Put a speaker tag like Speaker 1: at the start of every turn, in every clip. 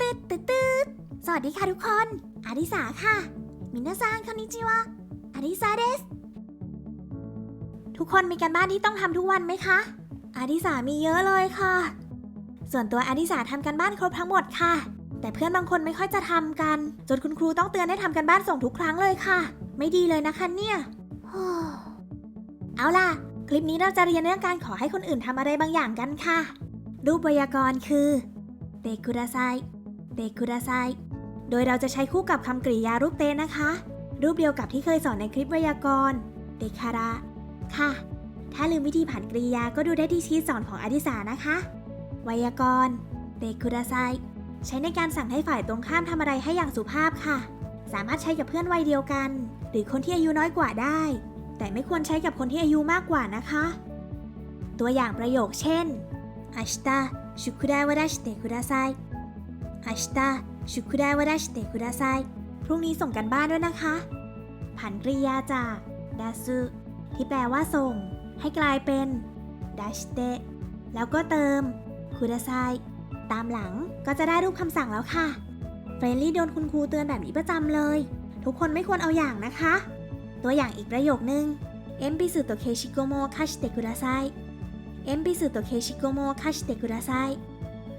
Speaker 1: ตืดตืดตืดสวัสดีค่ะทุกคน อาริสาค่ะ มินาซังคอนนิจิวะอาริสาเดส ทุกคนมีการบ้านที่ต้องทำทุกวันไหมคะ อาริสามีเยอะเลยค่ะ ส่วนตัวอาริสาทำการบ้านครบทั้งหมดค่ะ แต่เพื่อนบางคนไม่ค่อยจะทำกัน จนคุณครูต้องเตือนให้ทำการบ้านส่งทุกครั้งเลยค่ะ ไม่ดีเลยนะคะเนี่ย เอาล่ะ ลิปนี้เราจะเรียนเรื่องการขอให้คนอื่นทำอะไรบางอย่างกันค่ะ รูปไวยากรณ์คือเตคุดาไซเตคุดาไซโดยเราจะใช้คู่กับคำกริยารูปเตนะคะ รูปเดียวกับที่เคยสอนในคลิปไวยากรณ์เตคาระค่ะ ถ้าลืมวิธีผันกริยาก็ดูได้ที่ชีทสอนของอดิสานะคะ ไวยากรณ์เตคุดาไซใช้ในการสั่งให้ฝ่ายตรงข้ามทำอะไรให้อย่างสุภาพค่ะ สามารถใช้กับเพื่อนวัยเดียวกัน หรือคนที่อายุน้อยกว่าได้ แต่ไม่ควรใช้กับคนที่อายุมากกว่านะคะ ตัวอย่างประโยคเช่น明日宿題を出してください明日宿題を出してくださいพรุ่งนี้ส่งกันบ้านด้วยนะคะ ผันกริยาจากดาซึที่แปลว่าส่ง ให้กลายเป็นดัชเตแล้วก็เติมคุดาไซตามหลังก็จะได้รูปคำสั่งแล้วค่ะ เฟรนลี่โดนคุณครูเตือนแบบนี้ประจำเลย ทุกคนไม่ควรเอาอย่างนะคะ ตัวอย่างอีกประโยคนึงเอ็มปิสุโตเคชิโกโมคาชิเตคุดาไซเอ็มปิสุโตเคชิโกโมคาชิเตคุดาไซ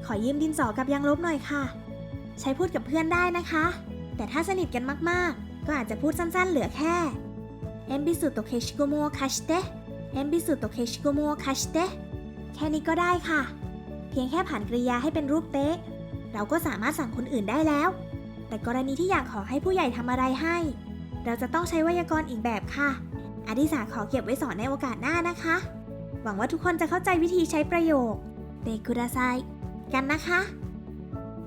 Speaker 1: ขอยืมดินสอกับยางลบหน่อยค่ะ ใช้พูดกับเพื่อนได้นะคะ แต่ถ้าสนิทกันมากๆ ก็อาจจะพูดสั้นๆเหลือแค่เอ็มปิสุโตเคชิโกโมคาชิเตเอ็มปิสุโตเคชิโกโมคาชิเตแค่นี้ก็ได้ค่ะ เพียงแค่ผ่านกริยาให้เป็นรูปเตะเราก็สามารถสั่งคนอื่นได้แล้ว แต่กรณีที่อยากขอให้ผู้ใหญ่ทำอะไรให้ เราจะต้องใช้ไวยากรณ์อีกแบบค่ะ อดิสาขอเก็บไว้สอนในโอกาสหน้านะคะ หวังว่าทุกคนจะเข้าใจวิธีใช้ประโยคเดคุดาไซกันนะคะ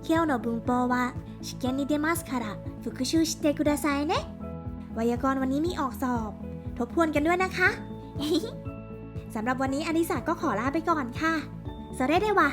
Speaker 1: เคียวโนบุงโปวะชิเกนิเดมัสคาระฝึกชูชิเตคุดาไซเนวยากรณ์วันนี้มีออกสอบ ทบทวนกันด้วยนะคะสำหรับวันนี้อดิสาก็ขอลาไปก่อนค่ะสวัสดีเดวะ